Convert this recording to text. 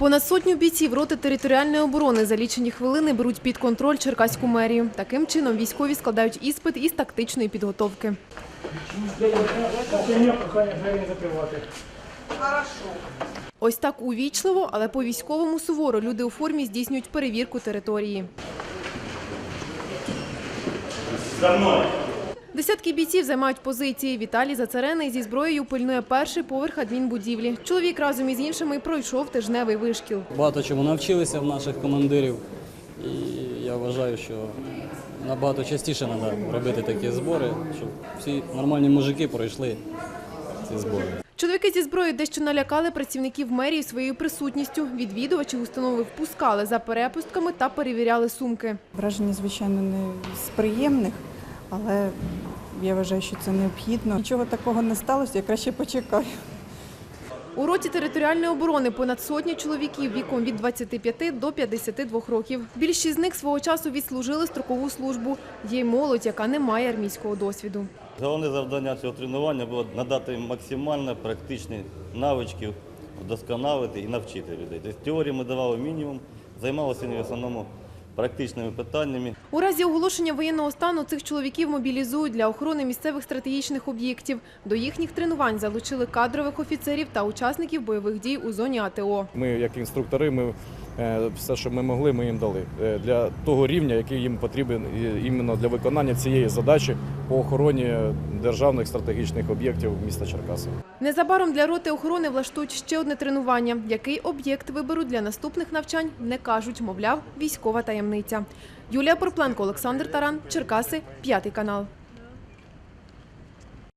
Понад сотню бійців роти територіальної оборони за лічені хвилини беруть під контроль Черкаську мерію. Таким чином військові складають іспит із тактичної підготовки. Ось так увічливо, але по військовому суворо люди у формі здійснюють перевірку території. Десятки бійців займають позиції. Віталій Зацарений зі зброєю пильнує перший поверх адмінбудівлі. Чоловік разом із іншими пройшов тижневий вишкіл. Багато чому навчилися в наших командирів, і я вважаю, що набагато частіше треба робити такі збори, щоб всі нормальні мужики пройшли ці збори. Чоловіки зі зброєю дещо налякали працівників мерії своєю присутністю. Відвідувачі установи впускали за перепустками та перевіряли сумки. Враження, звичайно, не з приємних, але я вважаю, що це необхідно. Нічого такого не сталося, я краще почекаю. У роті територіальної оборони понад сотня чоловіків віком від 25 до 52 років. Більшість з них свого часу відслужили строкову службу. Є й молодь, яка не має армійського досвіду. Головне завдання цього тренування було надати максимально практичні навички, вдосконалити і навчити людей. Тобто теорії ми давали мінімум, займалися в основному практичними питаннями. У разі оголошення воєнного стану цих чоловіків мобілізують для охорони місцевих стратегічних об'єктів. До їхніх тренувань залучили кадрових офіцерів та учасників бойових дій у зоні АТО. Ми, як інструктори, ми все, що ми могли, ми їм дали Е, для того рівня, який їм потрібен іменно для виконання цієї задачі по охороні державних стратегічних об'єктів міста Черкаси. Незабаром для роти охорони влаштують ще одне тренування. Який об'єкт виберуть для наступних навчань, не кажуть, мовляв, військова таємниця. Юлія Порпленко, Олександр Таран, Черкаси, п'ятий канал.